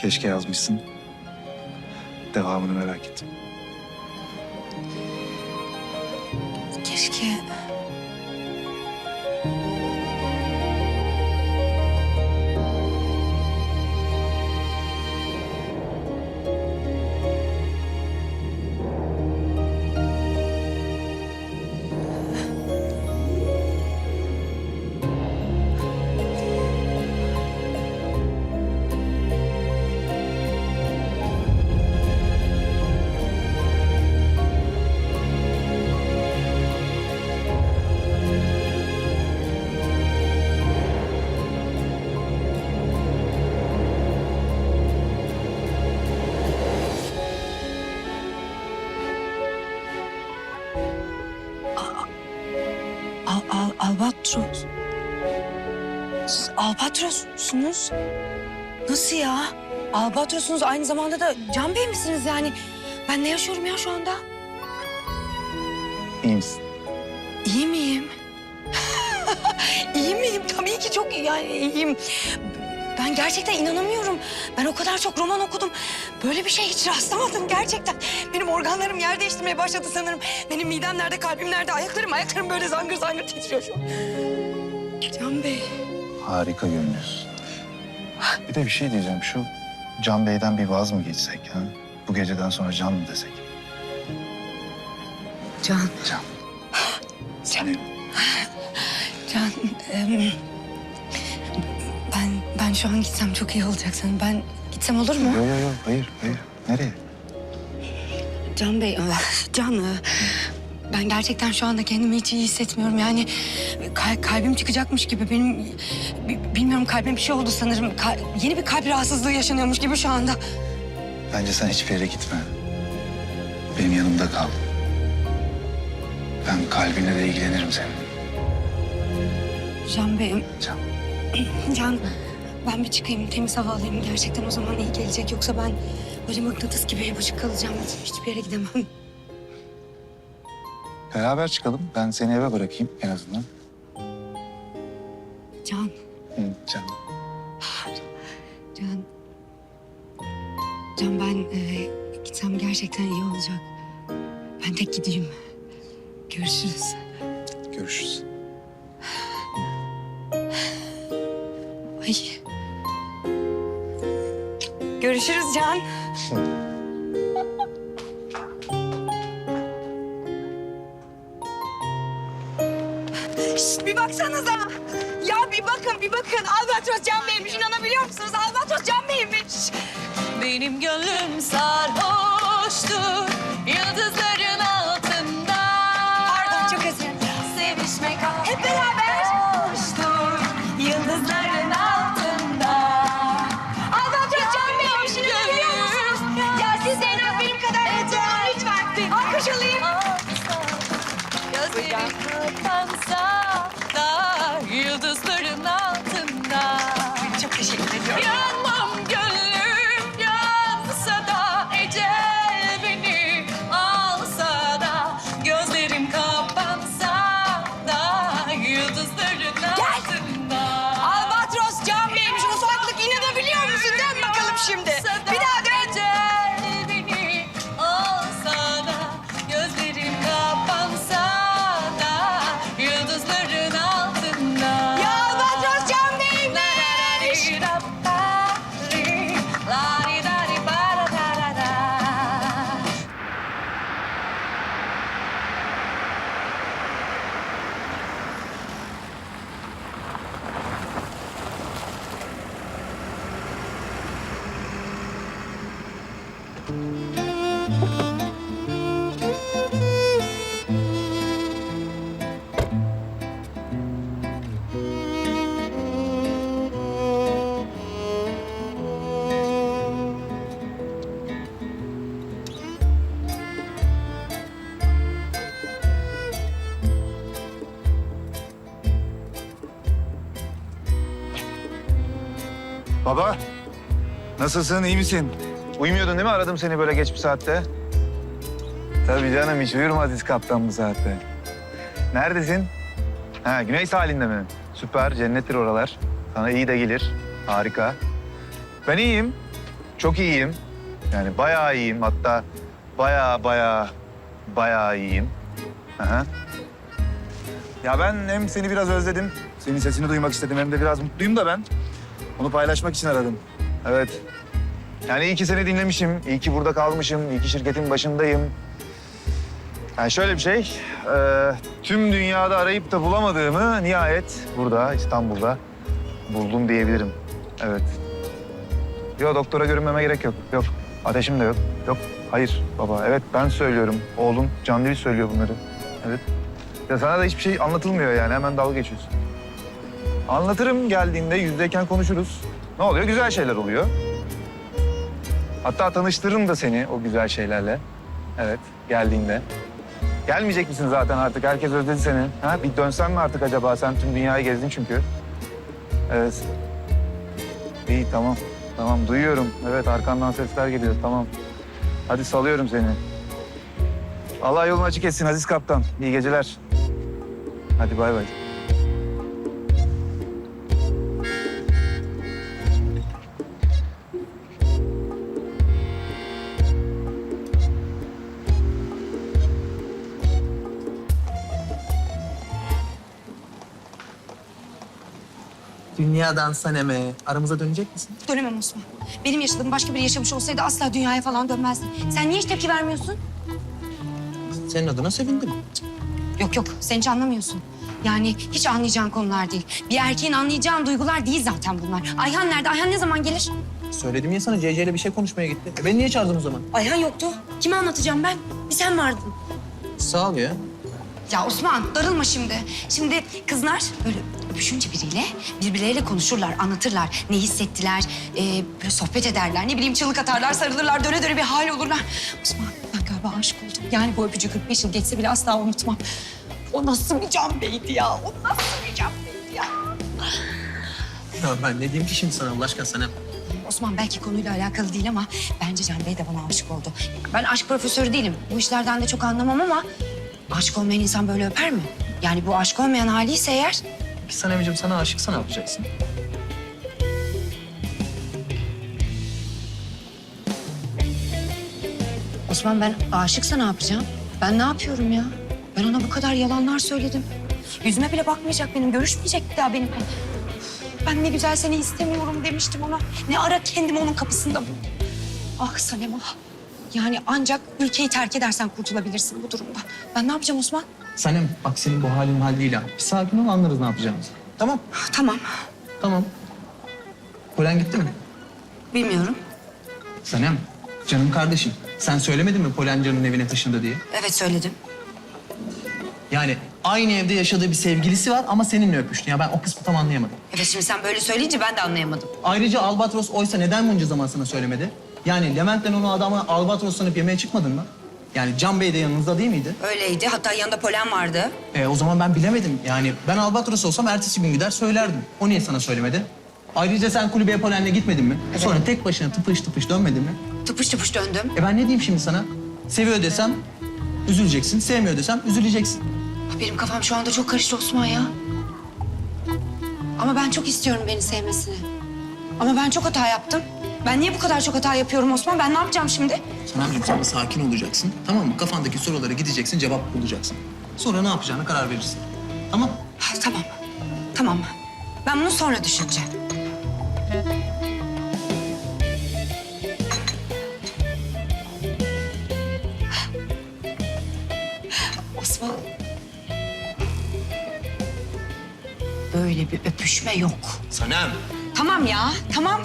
Keşke yazmışsın. Devamını merak ettim. Keşke... albatros. Siz albatrossunuz. Nasıl ya? Albatrosunuz aynı zamanda da Can Bey misiniz yani? Ben ne yaşıyorum ya şu anda? İyi misin? İyi miyim? iyi miyim? Tabii ki çok iyi, yani iyiyim. Ben gerçekten inanamıyorum. Ben o kadar çok roman okudum. Böyle bir şey hiç rastlamadım gerçekten. Benim organlarım yer değiştirmeye başladı sanırım. Benim midem nerede, kalbim nerede? Ayaklarım, ayaklarım böyle zangır zangır titriyor şu an. Can Bey. Harika görünüyorsun. Bir de bir şey diyeceğim. Şu Can Bey'den bir vaz mı geçsek? Ha? Bu geceden sonra Can mı desek? Can, Can. Seni Can. em, ben, ben şu an gitsem çok iyi olacak sanırım. Ben gitsem olur mu? Yok yok yok. Hayır hayır. Nereye? Can Bey, Can, e, ben gerçekten şu anda kendimi hiç iyi hissetmiyorum. Yani kal- kalbim çıkacakmış gibi. Benim, bi- bilmiyorum kalbime bir şey oldu sanırım. Ka- yeni bir kalp rahatsızlığı yaşanıyormuş gibi şu anda. Bence sen hiçbir yere gitme. Benim yanımda kal. Ben kalbinle de ilgilenirim senin. Can Bey, Can. Can ben bir çıkayım, temiz hava alayım. Gerçekten o zaman iyi gelecek. Yoksa ben böyle mıknatıs gibi yapışık kalacağım. Hiçbir yere gidemem. Beraber çıkalım. Ben seni eve bırakayım en azından. Can, Hı, Can. Can. Can ben e, gitsem gerçekten iyi olacak. Ben tek gideyim. Görüşürüz. Görüşürüz. Ay. Görüşürüz Can. Şşt, bir baksanıza. Ya bir bakın, bir bakın. Albatros Can Bey'miş. İnanabiliyor musunuz? Albatros Can Bey'miş. Benim gönlüm sarhoştur Baba. Nasılsın? iyi misin? Uyumuyordun değil mi? Aradım seni böyle geç bir saatte. Tabii canım hiç uyur mu Aziz Kaptan bu saatte? Neredesin? Ha, Güney sahilinde mi? Süper, cennettir oralar. Sana iyi de gelir. Harika. Ben iyiyim. çok iyiyim. Yani bayağı iyiyim. Hatta bayağı bayağı bayağı iyiyim. Aha. Ya ben hem seni biraz özledim, senin sesini duymak istedim hem de biraz mutluyum da ben. Onu paylaşmak için aradım. Evet. Yani iyi ki seni dinlemişim, iyi ki burada kalmışım, iyi ki şirketin başındayım. Yani şöyle bir şey, e, tüm dünyada arayıp da bulamadığımı nihayet burada, İstanbul'da buldum diyebilirim. Evet. Yok doktora görünmeme gerek yok. Yok. Ateşim de yok. Yok. Hayır baba. Evet ben söylüyorum. Oğlum Can Dil söylüyor bunları. Evet. Ya sana da hiçbir şey anlatılmıyor yani. Hemen dalga geçiyorsun. Anlatırım geldiğinde yüzdeyken konuşuruz. Ne oluyor? Güzel şeyler oluyor. Hatta tanıştırırım da seni o güzel şeylerle. Evet geldiğinde. Gelmeyecek misin zaten artık? Herkes özledi seni. Ha? Bir dönsen mi artık acaba? Sen tüm dünyayı gezdin çünkü. Evet. İyi tamam. Tamam duyuyorum. Evet arkandan sesler geliyor. Tamam. Hadi salıyorum seni. Allah yolunu açık etsin Aziz Kaptan. İyi geceler. Hadi bay bay. Dünyadan Sanem'e aramıza dönecek misin? Dönemem Osman. Benim yaşadığım başka biri yaşamış olsaydı asla dünyaya falan dönmezdim. Sen niye hiç tepki vermiyorsun? Senin adına sevindim. Yok yok sen hiç anlamıyorsun. Yani hiç anlayacağın konular değil. Bir erkeğin anlayacağın duygular değil zaten bunlar. Ayhan nerede? Ayhan ne zaman gelir? Söyledim ya sana CC ile bir şey konuşmaya gitti. E beni niye çağırdın o zaman? Ayhan yoktu. Kime anlatacağım ben? Bir sen vardın. Sağ ol ya. Ya Osman darılma şimdi. Şimdi kızlar böyle öpüşünce biriyle birbirleriyle konuşurlar, anlatırlar. Ne hissettiler, ee, böyle sohbet ederler. Ne bileyim çığlık atarlar, sarılırlar, döne döne bir hal olurlar. Osman ben galiba aşık oldum. Yani bu öpücü 45 yıl geçse bile asla unutmam. O nasıl bir can beydi ya? O nasıl bir can beydi ya? Ya ben ne diyeyim ki şimdi sana Allah aşkına Sanem? Osman belki konuyla alakalı değil ama bence Can Bey de bana aşık oldu. Ben aşk profesörü değilim. Bu işlerden de çok anlamam ama aşık olmayan insan böyle öper mi? Yani bu aşk olmayan hali ise eğer Ki Sanem'ciğim sana aşıksa ne yapacaksın? Osman ben aşıksa ne yapacağım? Ben ne yapıyorum ya? Ben ona bu kadar yalanlar söyledim. Yüzüme bile bakmayacak benim, görüşmeyecek bir daha benimle. Ben ne güzel seni istemiyorum demiştim ona. Ne ara kendimi onun kapısında buldum. Ah Sanem ah. Yani ancak ülkeyi terk edersen kurtulabilirsin bu durumda. Ben ne yapacağım Osman? Sanem bak senin bu halin hal değil ha. Bir sakin ol anlarız ne yapacağımızı. Tamam. Tamam, Tamam. Polen gitti mi? bilmiyorum. Sanem canım kardeşim. Sen söylemedin mi Polen canın evine taşındı diye? Evet söyledim. Yani aynı evde yaşadığı bir sevgilisi var ama seninle öpüştü. Ya ben o kısmı tam anlayamadım. Evet şimdi sen böyle söyleyince ben de anlayamadım. Ayrıca Albatros oysa neden bunca zaman sana söylemedi? Yani Levent'le onu adama Albatros sanıp yemeğe çıkmadın mı? Yani Can Bey de yanınızda değil miydi? Öyleydi. Hatta yanında polen vardı. E, o zaman ben bilemedim. Yani ben Albatros olsam ertesi gün gider söylerdim. O niye sana söylemedi? Ayrıca sen kulübeye Polen'le gitmedin mi? Sonra tek başına tıpış tıpış dönmedin mi? Tıpış tıpış döndüm. E ben ne diyeyim şimdi sana? Seviyor desem üzüleceksin, sevmiyor desem üzüleceksin. Benim kafam şu anda çok karıştı Osman ya. Ama ben çok istiyorum beni sevmesini. Ama ben çok hata yaptım. Ben niye bu kadar çok hata yapıyorum Osman? Ben ne yapacağım şimdi? Sanamcığım sen de sakin olacaksın. Tamam mı? Kafandaki sorulara gideceksin, cevap bulacaksın. Sonra ne yapacağına karar verirsin. Tamam? Ha, tamam. Tamam. Ben bunu sonra düşüneceğim. Osman. Böyle bir öpüşme yok. Sanem. Tamam ya, tamam.